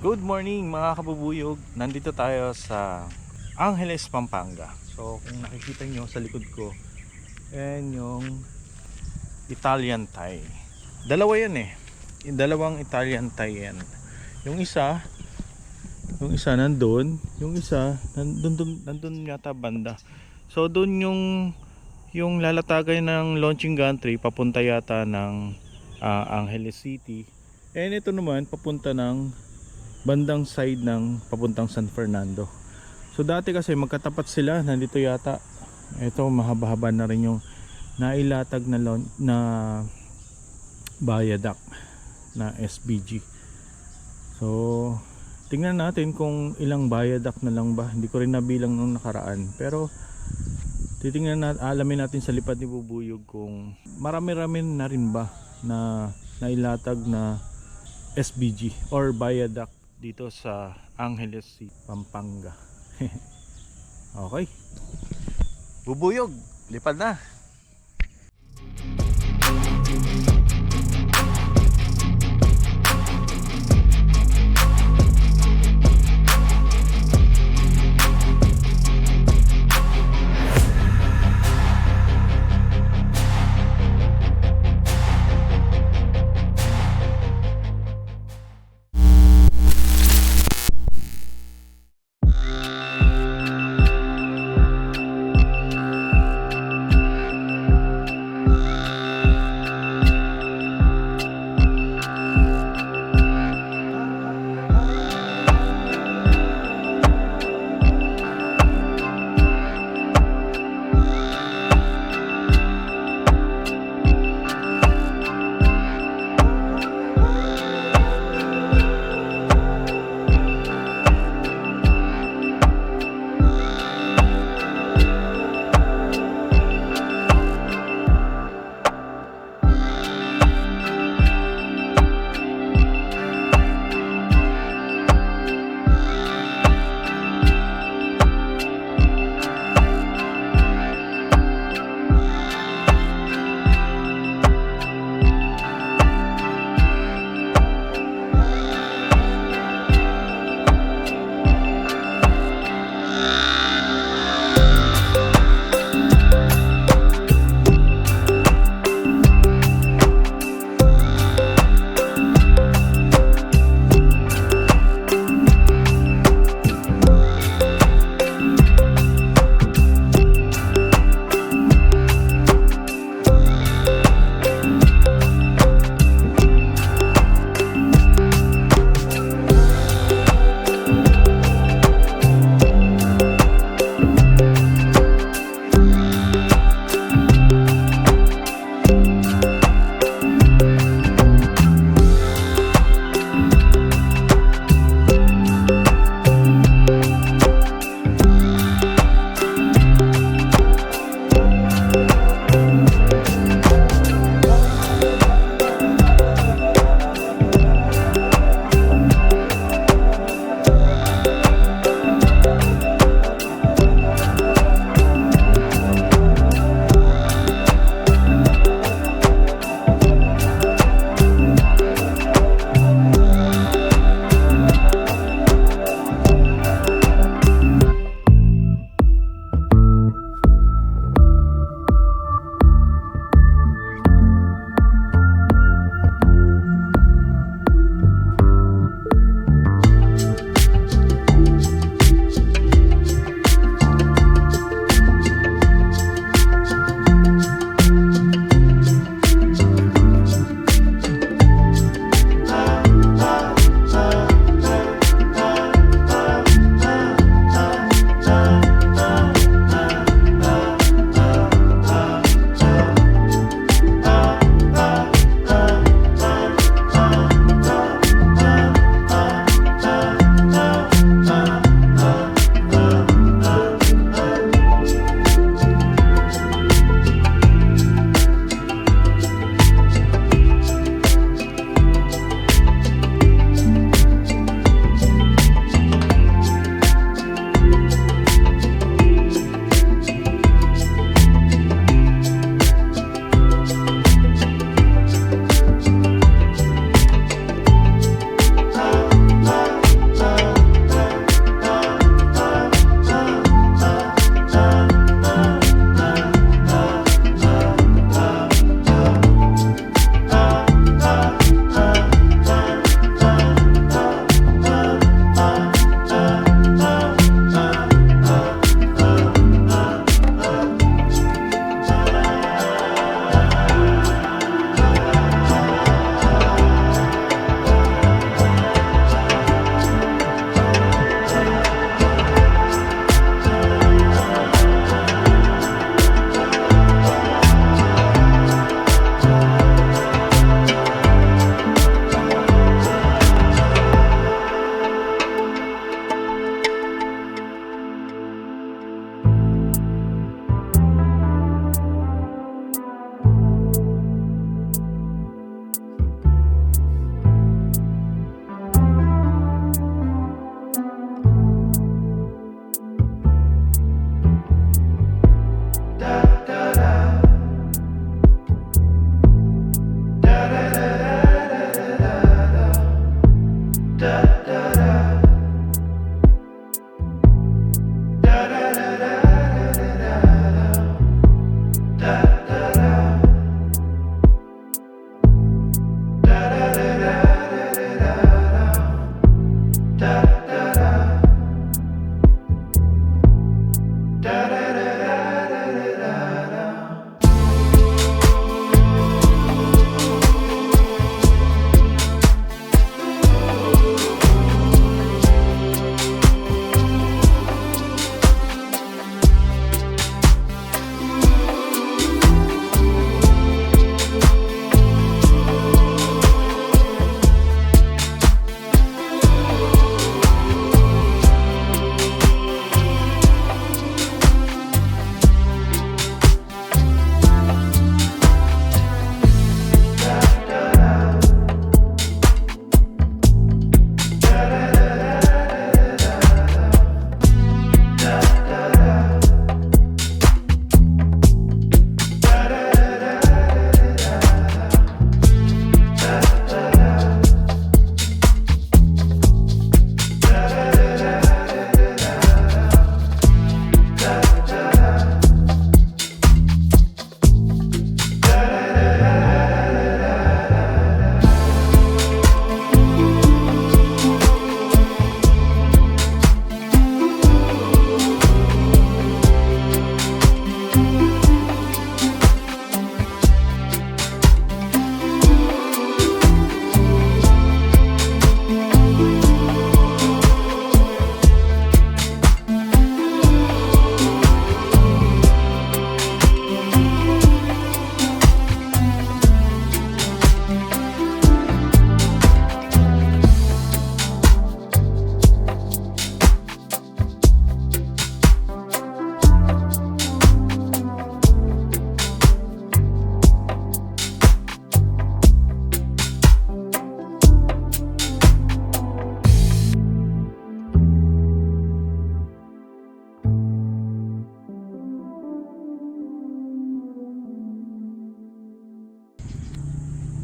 Good morning mga kabubuyog. Nandito tayo sa Angeles, Pampanga. So kung nakikita nyo sa likod ko, yan yung Italian Thai. Dalawa yan eh. Dalawang Italian Thai yan. Yung isa, yung isa nandun, yung isa nandun, nandun, nandun yata banda. So doon yung yung lalatagay ng launching gantry papunta yata ng ah, Angeles City. And ito naman papunta ng bandang side ng papuntang San Fernando. So dati kasi magkatapat sila, nandito yata. Ito mahaba-haba na rin yung nailatag na na viaduct na SBG. So tingnan natin kung ilang viaduct na lang ba. Hindi ko rin nabilang nung nakaraan. Pero titingnan natin, alamin natin sa lipad ni Bubuyog kung marami-rami na rin ba na nailatag na SBG or viaduct dito sa Angeles City, Pampanga. okay. Bubuyog, lipad na.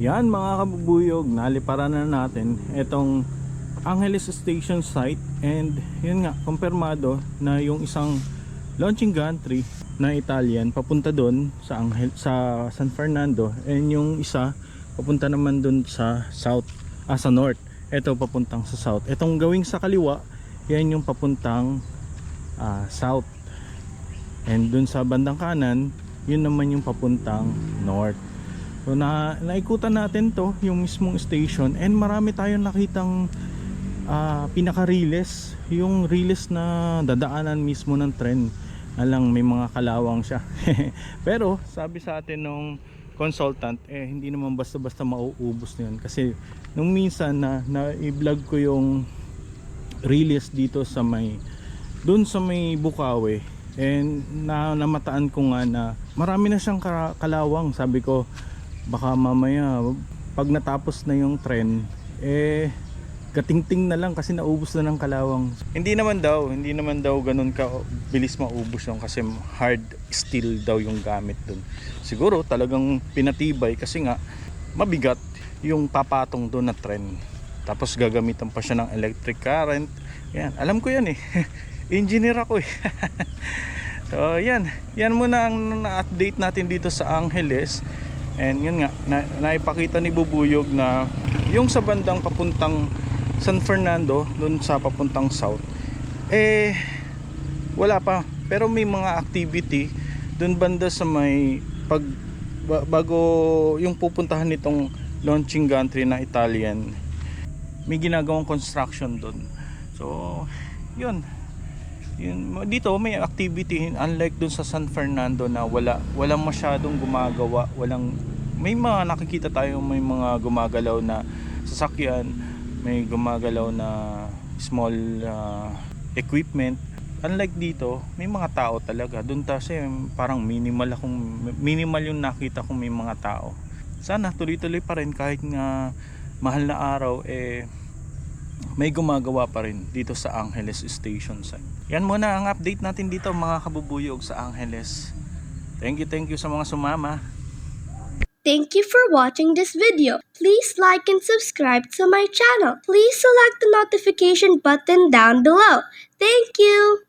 Yan mga kabubuyog, naliparan na natin itong Angeles Station site and yun nga, kumpirmado na yung isang launching gantry na Italian papunta doon sa Angel sa San Fernando and yung isa papunta naman doon sa south ah, sa north. Ito papuntang sa south. Itong gawing sa kaliwa, yan yung papuntang ah, south. And doon sa bandang kanan, yun naman yung papuntang north. So na naikutan natin to yung mismong station and marami tayong nakitang ah, pinaka-riles, yung riles na dadaanan mismo ng tren. Alang may mga kalawang siya. Pero sabi sa atin nung consultant eh hindi naman basta-basta mauubos na yun kasi nung minsan na na-vlog ko yung riles dito sa may doon sa may Bukawi and na namataan ko nga na marami na siyang ka- kalawang sabi ko baka mamaya pag natapos na yung tren eh katingting na lang kasi naubos na ng kalawang. Hindi naman daw hindi naman daw ganun ka bilis maubos yung kasi hard steel daw yung gamit dun. Siguro talagang pinatibay kasi nga mabigat yung papatong doon na tren. Tapos gagamitan pa siya ng electric current. Yan alam ko yan eh. Engineer ako eh. So yan. Yan muna ang na-update natin dito sa Angeles and yun nga na, naipakita ni Bubuyog na yung sa bandang papuntang San Fernando doon sa papuntang south eh wala pa. Pero may mga activity doon banda sa may pag ba- bago yung pupuntahan nitong launching gantry na Italian may ginagawang construction doon so yun yun. Dito may activity unlike doon sa San Fernando na wala walang masyadong gumagawa walang may mga nakikita tayo may mga gumagalaw na sasakyan may gumagalaw na small uh, equipment. Unlike dito may mga tao talaga. Doon kasi parang minimal akong minimal yung nakita kong may mga tao. Sana tuloy-tuloy pa rin kahit nga mahal na araw eh may gumagawa pa rin dito sa Angeles Station site. Yan muna ang update natin dito mga kabubuyog sa Angeles. Thank you, thank you sa mga sumama. Thank you for watching this video. Please like and subscribe to my channel. Please select the notification button down below. Thank you.